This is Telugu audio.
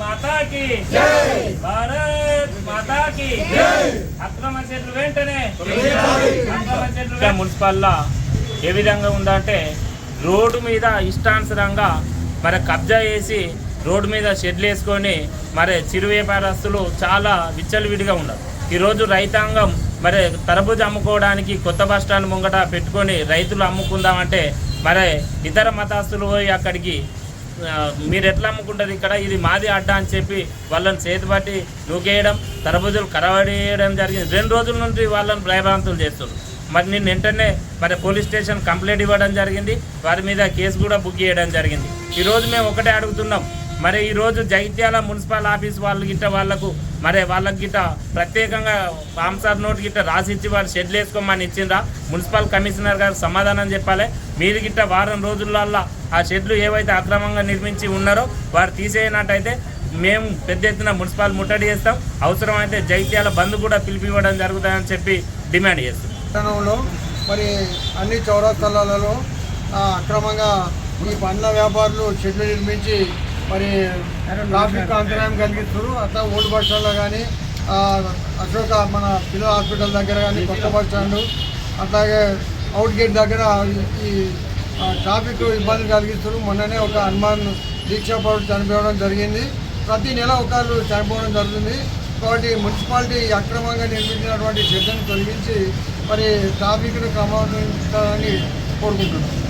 మాతా కి భారత్ మాతా కి అక్రమ చెట్లు వెంటనే అక్రమ చెట్లు మున్సిపల్లా ఏ విధంగా ఉందంటే రోడ్డు మీద ఇష్టానుసరంగా మరి కబ్జా చేసి రోడ్డు మీద షెడ్లు వేసుకొని మరి చిరు వ్యాపారస్తులు చాలా విచ్చలవిడిగా ఉన్నారు ఈరోజు రైతాంగం మరి తరబూజ అమ్ముకోవడానికి కొత్త బస్టాండ్ ముంగట పెట్టుకొని రైతులు అమ్ముకుందామంటే మరి ఇతర మతస్థులు పోయి అక్కడికి మీరు ఎట్లా అమ్ముకుంటారు ఇక్కడ? ఇది మాది అడ్డ అని చెప్పి వాళ్ళని చేతిపట్టి నూకేయడం తరబుజులు కరవడేయడం జరిగింది. రెండు రోజుల నుండి వాళ్ళని భయభ్రాంతులు చేస్తున్నారు. మరి నిన్న వెంటనే మరి పోలీస్ స్టేషన్ కంప్లైంట్ ఇవ్వడం జరిగింది. వారి మీద కేసు కూడా బుక్ చేయడం జరిగింది. ఈరోజు మేము ఒకటే అడుగుతున్నాం. మరి ఈరోజు జగిత్యాల మున్సిపల్ ఆఫీస్ వాళ్ళు గిట్ట వాళ్ళకు మరి వాళ్ళకి గిట్ట ప్రత్యేకంగా ఆన్సర్ నోట్ గిట్ట రాసిచ్చి వారు షెడ్లు వేసుకోమని ఇచ్చిండ్రా. మున్సిపల్ కమిషనర్ గారు సమాధానం చెప్పాలి. మీరు గిట్ట వారం రోజులల్లో ఆ షెడ్లు ఏవైతే అక్రమంగా నిర్మించి ఉన్నారో వారు తీసేయనట్టయితే మేము పెద్ద ఎత్తున మున్సిపల్ ముట్టడి చేస్తాం. అవసరమైతే జైత్యాల బంద్ కూడా పిలిపివ్వడం జరుగుతుందని చెప్పి డిమాండ్ చేస్తాం మరి అన్ని చౌరస్తలాలలో అక్రమంగా ఈ పండ్ల వ్యాపారులు షెడ్లు నిర్మించి మరి ట్రాఫిక్ అంతరాయం కలిగిస్తారు అట్లా ఓల్డ్ బస్ స్టాండ్లో కానీ అశోక మన పిల్లల హాస్పిటల్ దగ్గర కానీ కొత్త బస్ స్టాండ్ అట్లాగే అవుట్ గేట్ దగ్గర ఈ- ట్రాఫిక్ ఇబ్బంది కలిగిస్తారు మొన్ననే ఒక హనుమాన్ దీక్షా పౌరుడు చనిపోవడం జరిగింది. ప్రతి నెల ఒకళ్ళు చనిపోవడం జరుగుతుంది. కాబట్టి మున్సిపాలిటీ అక్రమంగా నిర్మించినటువంటి షెడ్లను తొలగించి మరి ట్రాఫిక్ను క్రమబద్ధీకరించాలని కోరుకుంటున్నాం.